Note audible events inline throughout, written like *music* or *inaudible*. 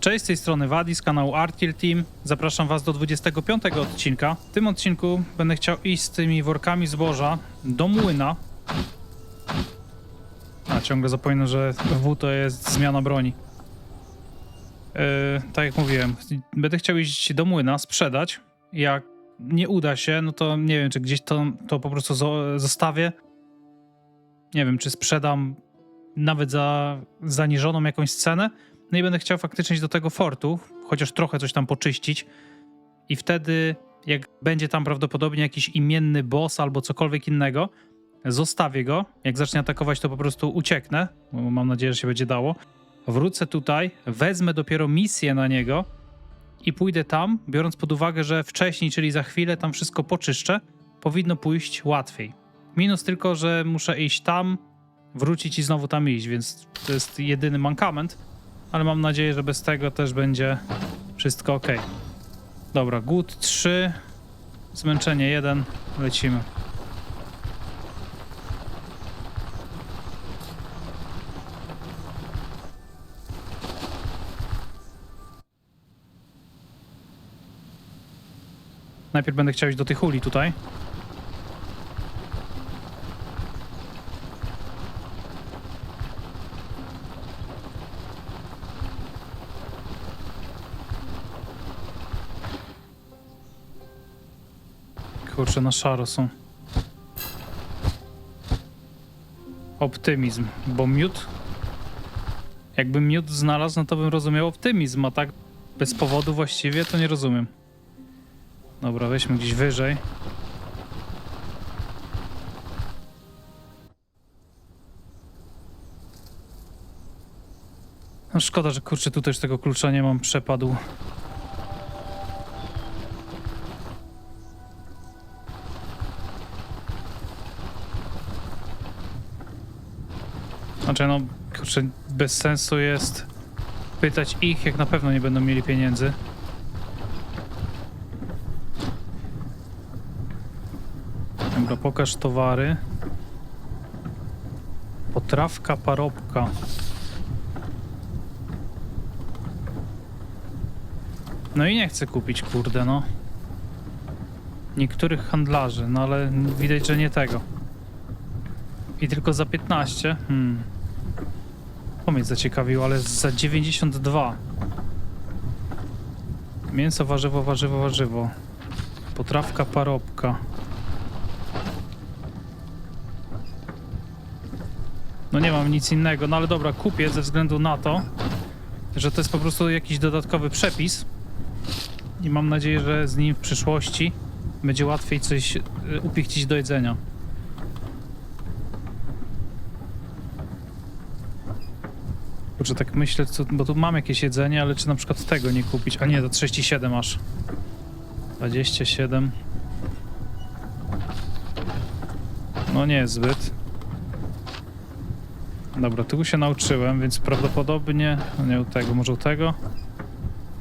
Cześć, z tej strony Wadi z kanału Artil Team. Zapraszam Was do 25 odcinka. W tym odcinku będę chciał iść z tymi workami zboża do młyna. A, ciągle zapominam, że W to jest zmiana broni. Yy, tak jak mówiłem, będę chciał iść do młyna, sprzedać. Jak nie uda się, no to nie wiem, czy gdzieś to, to po prostu zo- zostawię. Nie wiem, czy sprzedam nawet za zaniżoną jakąś cenę. No i będę chciał faktycznie iść do tego fortu, chociaż trochę coś tam poczyścić. I wtedy, jak będzie tam prawdopodobnie jakiś imienny boss albo cokolwiek innego, zostawię go. Jak zacznie atakować, to po prostu ucieknę. Mam nadzieję, że się będzie dało. Wrócę tutaj, wezmę dopiero misję na niego i pójdę tam, biorąc pod uwagę, że wcześniej, czyli za chwilę, tam wszystko poczyszczę. Powinno pójść łatwiej. Minus tylko, że muszę iść tam, wrócić i znowu tam iść, więc to jest jedyny mankament ale mam nadzieję, że bez tego też będzie wszystko ok. Dobra, głód 3, zmęczenie 1, lecimy. Najpierw będę chciał iść do tych uli tutaj. Kurczę, na szaro są. Optymizm, bo miód. Jakbym miód znalazł, no to bym rozumiał optymizm, a tak bez powodu właściwie to nie rozumiem. Dobra, weźmy gdzieś wyżej. No szkoda, że kurczę, tutaj już tego klucza nie mam, przepadł. Znaczy, no, kurczę, bez sensu jest pytać ich, jak na pewno nie będą mieli pieniędzy. Dobra, pokaż towary. Potrawka, parobka. No i nie chcę kupić, kurde, no. Niektórych handlarzy, no ale widać, że nie tego. I tylko za 15? Hmm. To mnie zaciekawiło, ale za 92. Mięso, warzywo, warzywo, warzywo. Potrawka, parobka. No nie mam nic innego, no ale dobra, kupię ze względu na to, że to jest po prostu jakiś dodatkowy przepis. I mam nadzieję, że z nim w przyszłości będzie łatwiej coś y, upichcić do jedzenia. Kurczę, tak myślę, co, bo tu mam jakieś jedzenie, ale czy na przykład tego nie kupić? A nie, to 37 aż. 27. No nie zbyt. Dobra, tu się nauczyłem, więc prawdopodobnie... No nie u tego, może u tego?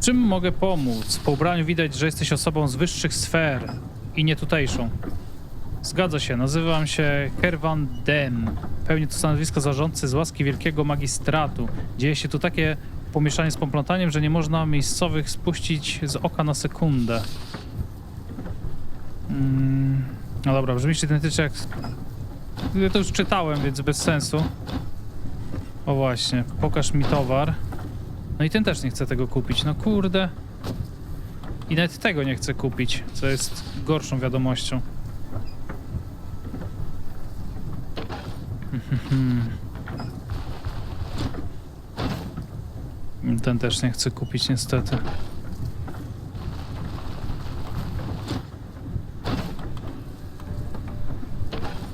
Czym mogę pomóc? Po ubraniu widać, że jesteś osobą z wyższych sfer i nie tutejszą. Zgadza się, nazywam się Kervan Dem. Pełnię to stanowisko zarządcy z łaski Wielkiego Magistratu. Dzieje się tu takie pomieszanie z poplątaniem, że nie można miejscowych spuścić z oka na sekundę. Mm, no dobra, brzmisz identycznie jak... Ja to już czytałem, więc bez sensu. O właśnie, pokaż mi towar. No i ten też nie chce tego kupić, no kurde. I nawet tego nie chce kupić, co jest gorszą wiadomością. Ten też nie chce kupić niestety.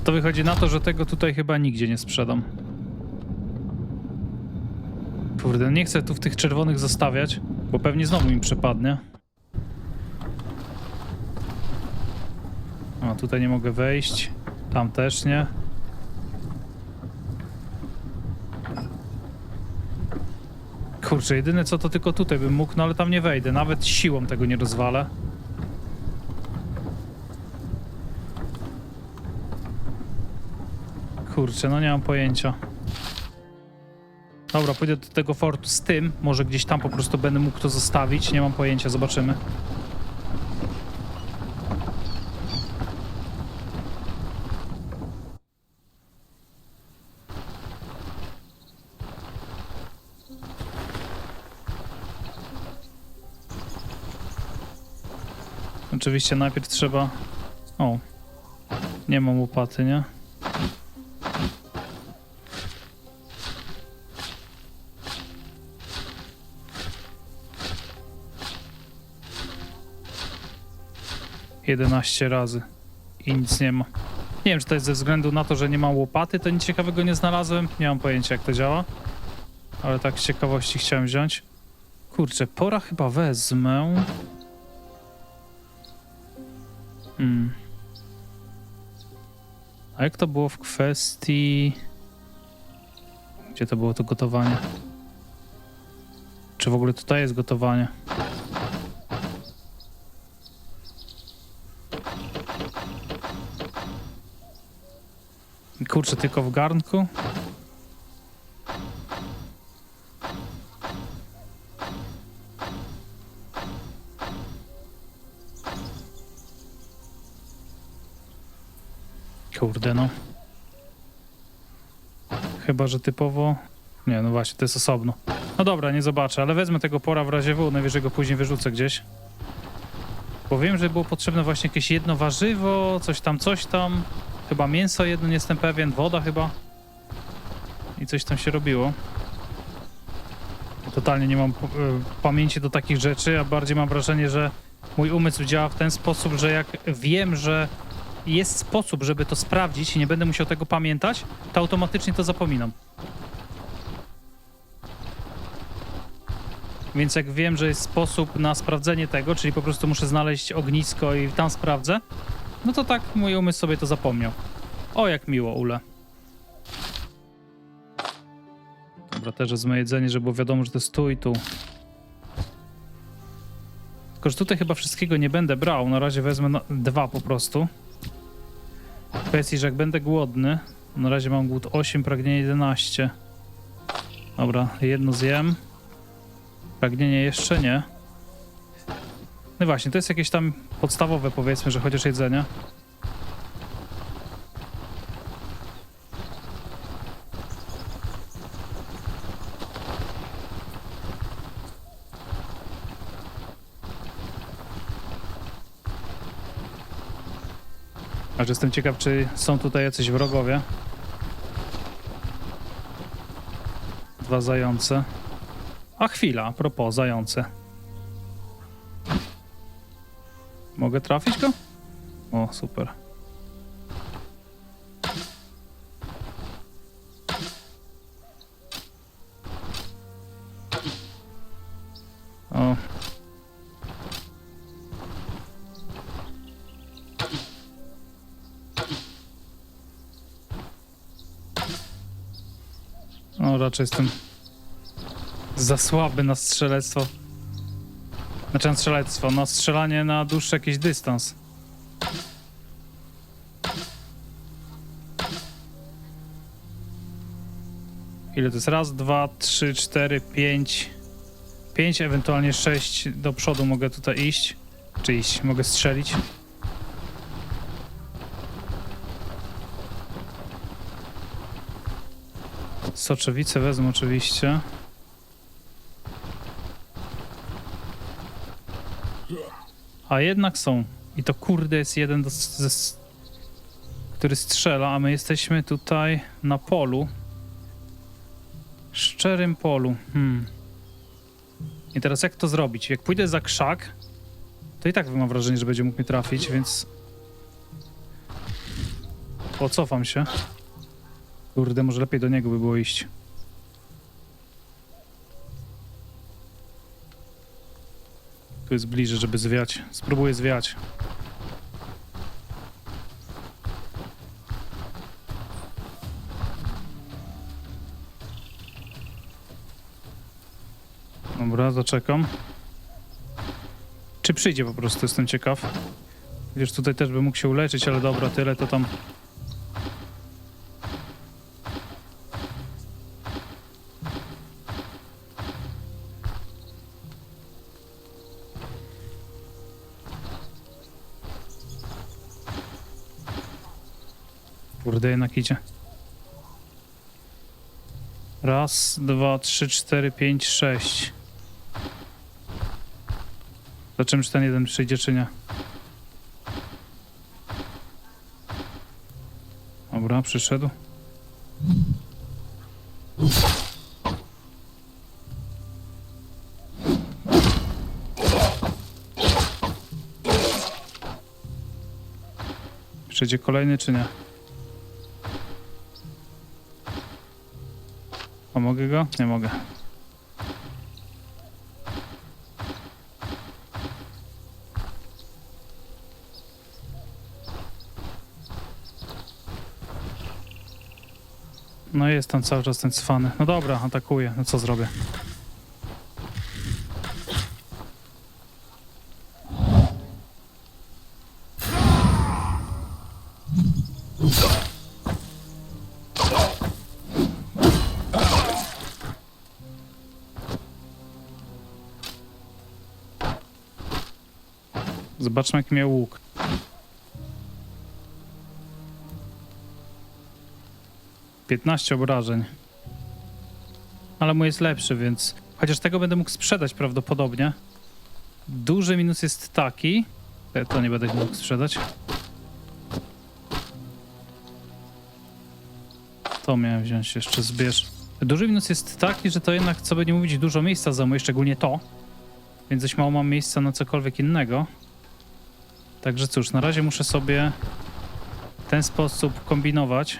To wychodzi na to, że tego tutaj chyba nigdzie nie sprzedam. Kurde, nie chcę tu w tych czerwonych zostawiać, bo pewnie znowu mi przepadnie. O, tutaj nie mogę wejść. Tam też nie. Kurczę, jedyne co to tylko tutaj bym mógł, no ale tam nie wejdę. Nawet siłą tego nie rozwalę. Kurczę, no nie mam pojęcia. Dobra, pójdę do tego fortu z tym. Może gdzieś tam po prostu będę mógł to zostawić. Nie mam pojęcia, zobaczymy. Oczywiście najpierw trzeba... O, nie mam łopaty, nie? Jedenaście razy i nic nie ma. Nie wiem, czy to jest ze względu na to, że nie mam łopaty, to nic ciekawego nie znalazłem. Nie mam pojęcia, jak to działa. Ale tak z ciekawości chciałem wziąć. Kurczę, pora chyba wezmę. Hmm. A jak to było w kwestii... Gdzie to było to gotowanie? Czy w ogóle tutaj jest gotowanie? Kurczę, tylko w garnku? Chyba, że typowo... Nie, no właśnie, to jest osobno. No dobra, nie zobaczę, ale wezmę tego pora w razie W, najwyżej go później wyrzucę gdzieś. Bo wiem, że było potrzebne właśnie jakieś jedno warzywo, coś tam, coś tam. Chyba mięso jedno, nie jestem pewien, woda chyba. I coś tam się robiło. Totalnie nie mam y, pamięci do takich rzeczy, a bardziej mam wrażenie, że mój umysł działa w ten sposób, że jak wiem, że jest sposób, żeby to sprawdzić i nie będę musiał tego pamiętać, to automatycznie to zapominam. Więc jak wiem, że jest sposób na sprawdzenie tego, czyli po prostu muszę znaleźć ognisko i tam sprawdzę, no to tak mój umysł sobie to zapomniał. O, jak miło, Ule. Dobra, też wezmę jedzenie, żeby było wiadomo, że to jest tu i tu. Tylko, że tutaj chyba wszystkiego nie będę brał. Na razie wezmę na dwa po prostu. Kwestii, że jak będę głodny, na razie mam głód 8, pragnienie 11. Dobra, jedno zjem. Pragnienie jeszcze nie. No właśnie, to jest jakieś tam podstawowe, powiedzmy, że chociaż jedzenie. Aż jestem ciekaw, czy są tutaj jacyś wrogowie. Dwa zające. A chwila, a propos, zające. Mogę trafić go? O, super. O, raczej jestem za słaby na strzelectwo. Znaczy na strzelectwo, na strzelanie na dłuższy jakiś dystans. Ile to jest? Raz, dwa, trzy, cztery, pięć. Pięć, ewentualnie sześć do przodu mogę tutaj iść. Czy iść, mogę strzelić. Soczewice wezmę oczywiście. A jednak są. I to kurde jest jeden, do, ze, który strzela, a my jesteśmy tutaj na polu. Szczerym polu. Hmm. I teraz jak to zrobić? Jak pójdę za krzak, to i tak mam wrażenie, że będzie mógł mnie trafić, więc... Pocofam się. Kurde, może lepiej do niego by było iść. Tu jest bliżej, żeby zwiać. Spróbuję zwiać. Dobra, zaczekam. Czy przyjdzie po prostu, jestem ciekaw. Wiesz, tutaj też bym mógł się uleczyć, ale dobra, tyle to tam... Kurde, jednak idzie. Raz, dwa, trzy, cztery, pięć, sześć. Zobaczymy, czy ten jeden przyjdzie, czy nie. Dobra, przyszedł. Przyjdzie kolejny, czy nie? Mogę go? Nie mogę. No jest tam cały czas ten cwany. No dobra, atakuję. No co zrobię? Zobaczmy jaki miał łuk. Piętnaście obrażeń. Ale mój jest lepszy, więc... Chociaż tego będę mógł sprzedać prawdopodobnie. Duży minus jest taki... E, To nie będę mógł sprzedać. To miałem wziąć jeszcze, zbierz. Duży minus jest taki, że to jednak, co by nie mówić, dużo miejsca zajmuje, szczególnie to. Więc dość mało mam miejsca na cokolwiek innego. Także cóż, na razie muszę sobie w ten sposób kombinować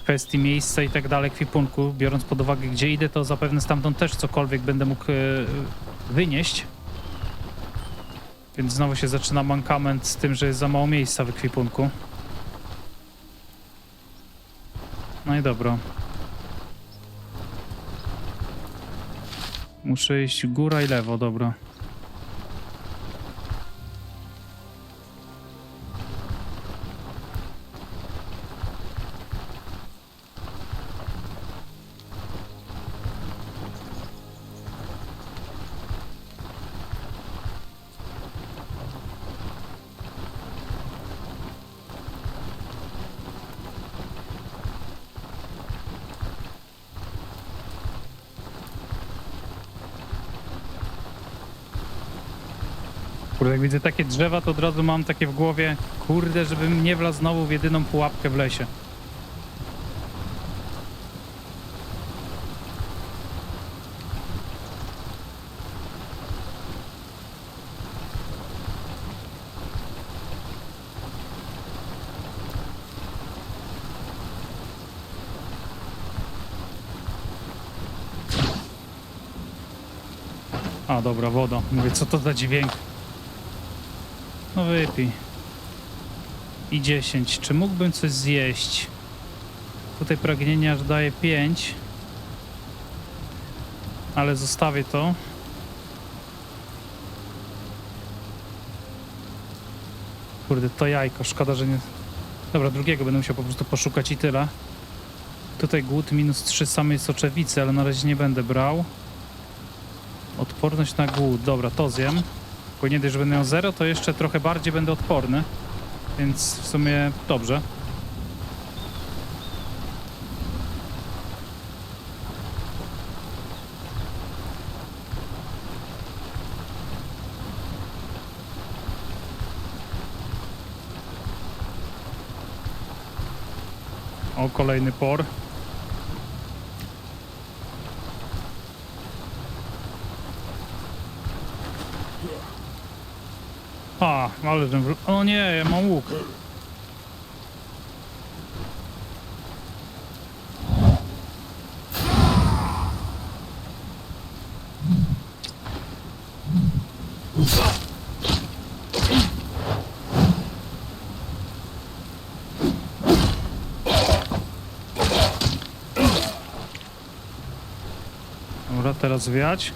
w kwestii miejsca i tak dalej, kwipunku, biorąc pod uwagę gdzie idę, to zapewne stamtąd też cokolwiek będę mógł e, wynieść. Więc znowu się zaczyna mankament z tym, że jest za mało miejsca w ekwipunku. No i dobra. Muszę iść góra i lewo, dobra. Kurde, jak widzę takie drzewa, to od razu mam takie w głowie, kurde, żebym nie wlazł znowu w jedyną pułapkę w lesie. A, dobra, woda. Mówię, co to za dźwięk? No wypij. I 10. Czy mógłbym coś zjeść? Tutaj pragnienie aż daje 5. Ale zostawię to. Kurde, to jajko. Szkoda, że nie... Dobra, drugiego będę musiał po prostu poszukać i tyle. Tutaj głód minus 3 samej soczewicy, ale na razie nie będę brał. Odporność na głód. Dobra, to zjem. Bo nie dość, że będę miał 0, to jeszcze trochę bardziej będę odporny. Więc w sumie dobrze. O, kolejny por. A, ale ten wró- O nie, ja mam łuk. Dobra, teraz wiać.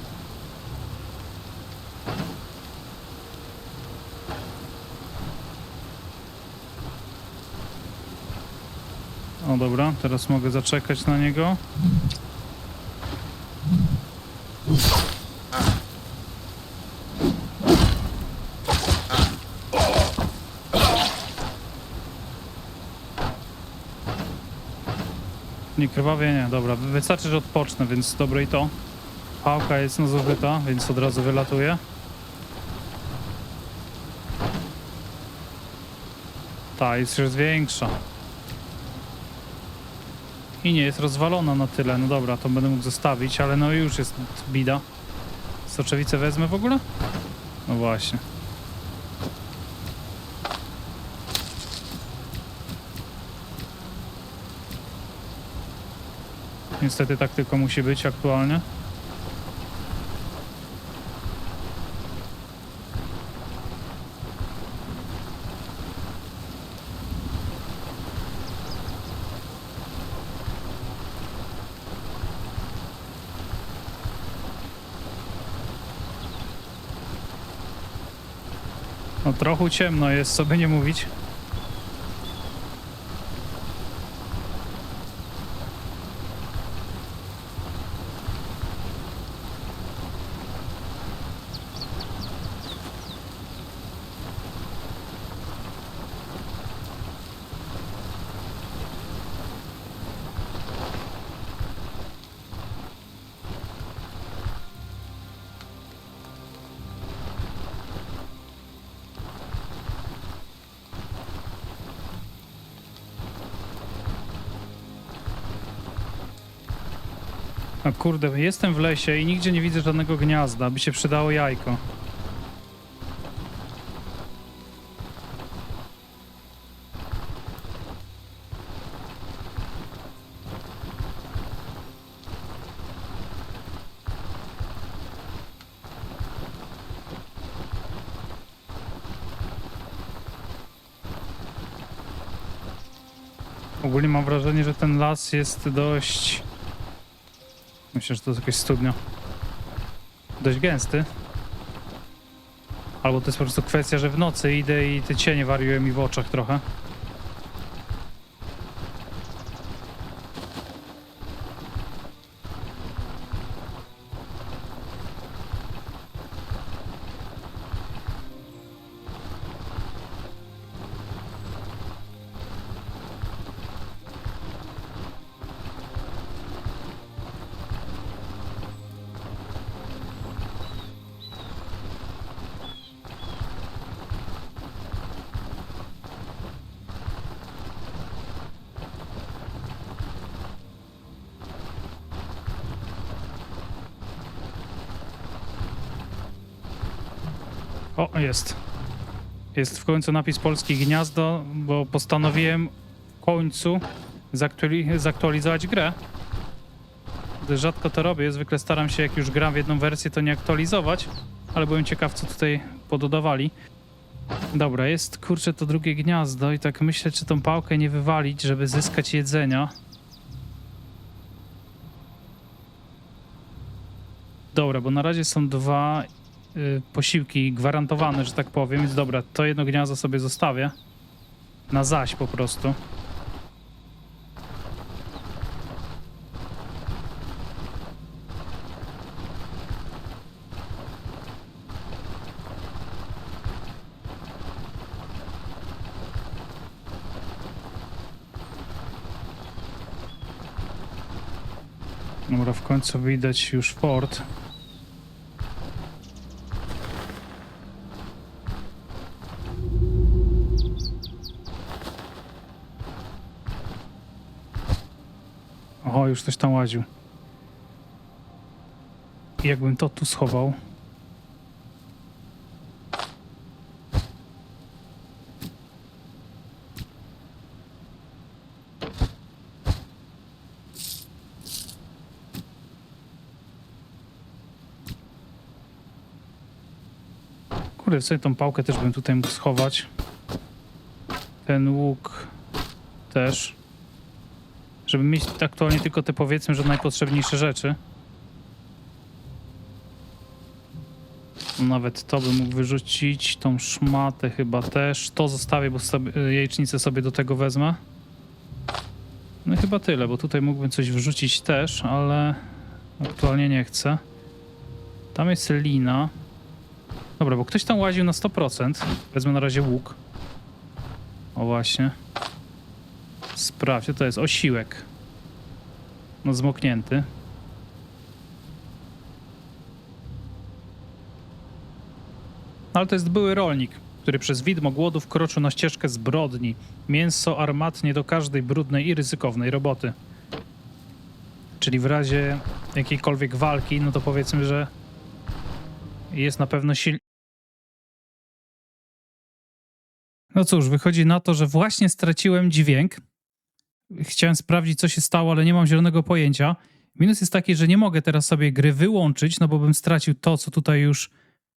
Dobra, teraz mogę zaczekać na niego. Nie krwawienie, dobra. Wystarczy, że odpocznę, więc dobre i to. Pałka jest no zużyta, więc od razu wylatuje. Ta jest już większa. I nie jest rozwalona na tyle. No dobra, to będę mógł zostawić, ale no już jest bida. Soczewicę wezmę w ogóle? No właśnie. Niestety tak tylko musi być aktualnie. No trochę ciemno jest, sobie nie mówić. Kurde, jestem w lesie i nigdzie nie widzę żadnego gniazda, by się przydało jajko. Ogólnie mam wrażenie, że ten las jest dość Myślę, że to jest jakaś studnia. Dość gęsty. Albo to jest po prostu kwestia, że w nocy idę i te cienie wariują mi w oczach trochę. O, jest. Jest w końcu napis Polskie Gniazdo, bo postanowiłem w końcu zaktuali- zaktualizować grę. Rzadko to robię, zwykle staram się jak już gram w jedną wersję to nie aktualizować, ale byłem ciekaw co tutaj pododawali. Dobra, jest kurczę to drugie gniazdo i tak myślę czy tą pałkę nie wywalić, żeby zyskać jedzenia. Dobra, bo na razie są dwa y, posiłki gwarantowane, że tak powiem, więc dobra, to jedno gniazdo sobie zostawię. Na zaś po prostu. Dobra, w końcu widać już fort. O, już ktoś tam łaził. I Jakbym to tu schował. Kurde, sobie tą pałkę też bym tutaj mógł schować. Ten łuk też. Żeby mieć aktualnie tylko te powiedzmy, że najpotrzebniejsze rzeczy. Nawet to bym mógł wyrzucić, tą szmatę chyba też. To zostawię, bo sobie, jajecznicę sobie do tego wezmę. No i chyba tyle, bo tutaj mógłbym coś wrzucić też, ale aktualnie nie chcę. Tam jest lina. Dobra, bo ktoś tam łaził na 100%. Wezmę na razie łuk. O właśnie. Sprawdź, to jest osiłek. No zmoknięty. No, Ale to jest były rolnik, który przez widmo głodu wkroczył na ścieżkę zbrodni. Mięso armatnie do każdej brudnej i ryzykownej roboty. Czyli w razie jakiejkolwiek walki, no to powiedzmy, że jest na pewno silny. No cóż, wychodzi na to, że właśnie straciłem dźwięk. Chciałem sprawdzić, co się stało, ale nie mam zielonego pojęcia. Minus jest taki, że nie mogę teraz sobie gry wyłączyć, no bo bym stracił to, co tutaj już,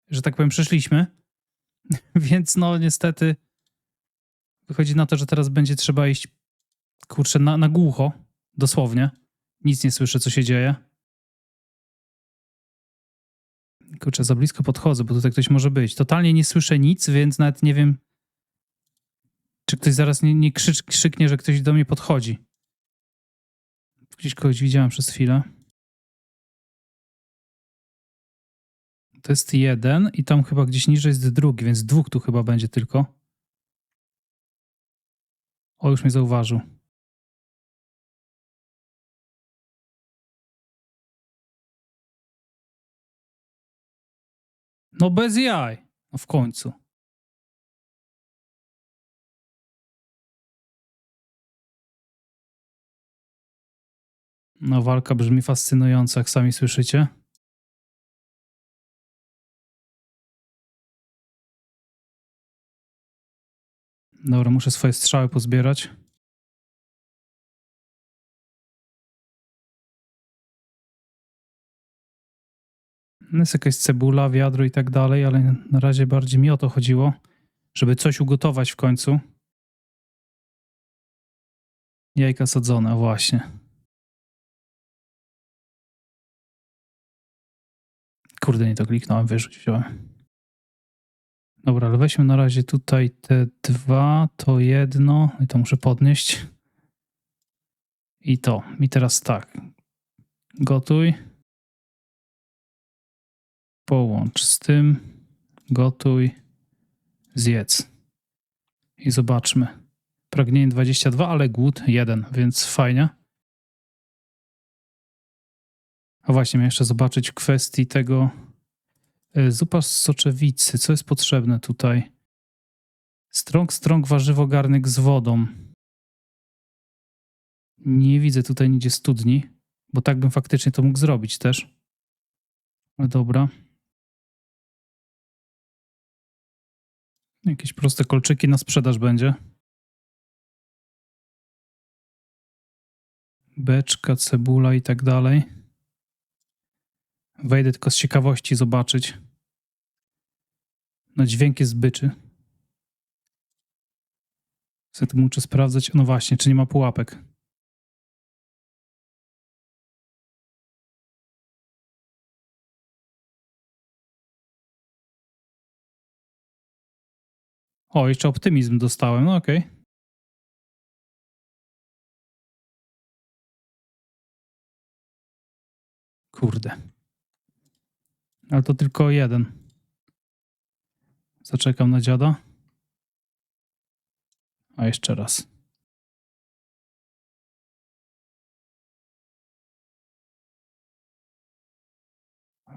że tak powiem, przeszliśmy. *laughs* Więc no niestety wychodzi na to, że teraz będzie trzeba iść, kurczę, na, na głucho, dosłownie. Nic nie słyszę, co się dzieje. Kurczę, za blisko podchodzę, bo tutaj ktoś może być. Totalnie nie słyszę nic, więc nawet nie wiem, czy ktoś zaraz nie, nie krzycz, krzyknie, że ktoś do mnie podchodzi. Gdzieś kogoś widziałem przez chwilę. To jest jeden i tam chyba gdzieś niżej jest drugi, więc dwóch tu chyba będzie tylko. O, już mnie zauważył. No bez jaj. No w końcu. No walka brzmi fascynująco, jak sami słyszycie. Dobra, muszę swoje strzały pozbierać. No Jest jakaś cebula, wiadro i tak dalej, ale na razie bardziej mi o to chodziło, żeby coś ugotować w końcu. Jajka sadzone, właśnie. Kurde, nie to kliknąłem, wyrzuć wziąłem. Dobra, ale weźmy na razie tutaj te dwa, to jedno, i to muszę podnieść. I to. I teraz tak. Gotuj. Połącz z tym. Gotuj. Zjedz. I zobaczmy. Pragnienie 22, ale głód 1, więc fajnie. A właśnie, miałem jeszcze zobaczyć kwestii tego e, zupa z soczewicy. Co jest potrzebne tutaj? Strąg, strąg, warzywo, garnek z wodą. Nie widzę tutaj nigdzie studni, bo tak bym faktycznie to mógł zrobić też. Ale dobra. Jakieś proste kolczyki na sprzedaż będzie. Beczka, cebula i tak dalej. Wejdę tylko z ciekawości zobaczyć. No dźwięk jest byczy. Muszę sprawdzać. No właśnie, czy nie ma pułapek. O, jeszcze optymizm dostałem. No okej. Kurde. Ale to tylko jeden. Zaczekam na dziada. A jeszcze raz.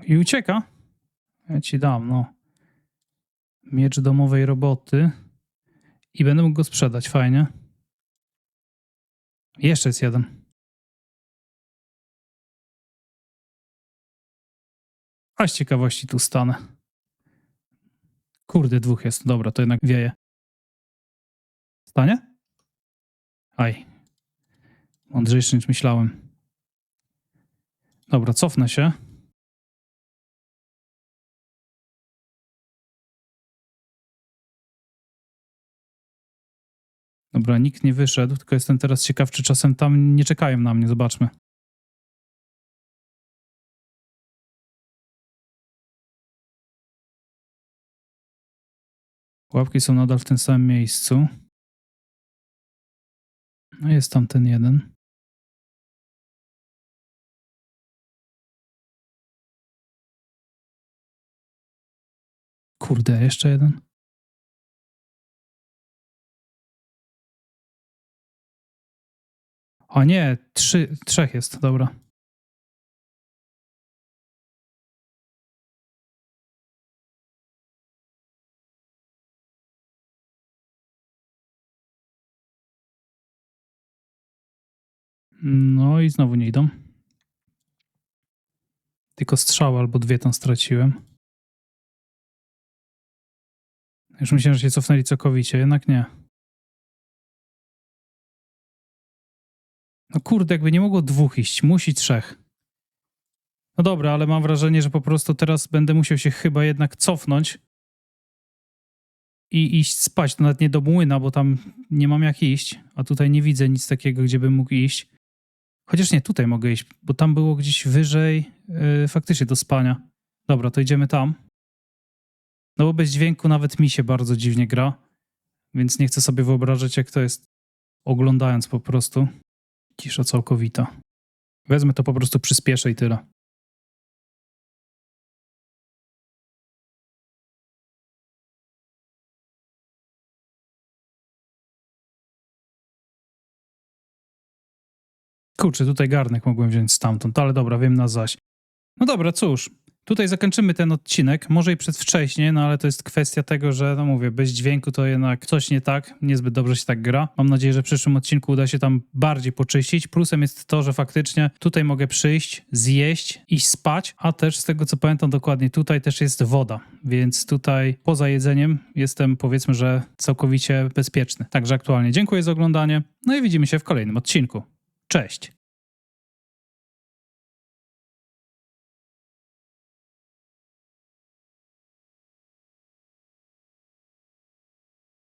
I ucieka. Ja ci dam, no. Miecz domowej roboty. I będę mógł go sprzedać, fajnie. Jeszcze jest jeden. A z ciekawości tu stanę. Kurde, dwóch jest. Dobra, to jednak wieje. Stanie? Aj. Mądrzejszy niż myślałem. Dobra, cofnę się. Dobra, nikt nie wyszedł, tylko jestem teraz ciekaw, czy czasem tam nie czekają na mnie. Zobaczmy. Łapki są nadal w tym samym miejscu. No jest tam ten jeden. Kurde, jeszcze jeden. A nie, trzy, trzech jest, dobra. No i znowu nie idą. Tylko strzały albo dwie tam straciłem. Już myślałem, że się cofnęli całkowicie, jednak nie. No kurde, jakby nie mogło dwóch iść, musi trzech. No dobra, ale mam wrażenie, że po prostu teraz będę musiał się chyba jednak cofnąć i iść spać. To nawet nie do młyna, bo tam nie mam jak iść, a tutaj nie widzę nic takiego, gdzie bym mógł iść. Chociaż nie, tutaj mogę iść, bo tam było gdzieś wyżej yy, faktycznie do spania. Dobra, to idziemy tam. No bo bez dźwięku nawet mi się bardzo dziwnie gra, więc nie chcę sobie wyobrażać, jak to jest oglądając po prostu. Cisza całkowita. Wezmę to po prostu przyspieszę i tyle. Kurczę, tutaj garnek mogłem wziąć stamtąd, ale dobra, wiem na zaś. No dobra, cóż, tutaj zakończymy ten odcinek, może i przedwcześnie, no ale to jest kwestia tego, że, no mówię, bez dźwięku to jednak coś nie tak, niezbyt dobrze się tak gra. Mam nadzieję, że w przyszłym odcinku uda się tam bardziej poczyścić. Plusem jest to, że faktycznie tutaj mogę przyjść, zjeść, iść spać, a też z tego co pamiętam dokładnie, tutaj też jest woda, więc tutaj poza jedzeniem jestem powiedzmy, że całkowicie bezpieczny. Także aktualnie dziękuję za oglądanie, no i widzimy się w kolejnym odcinku. Cześć!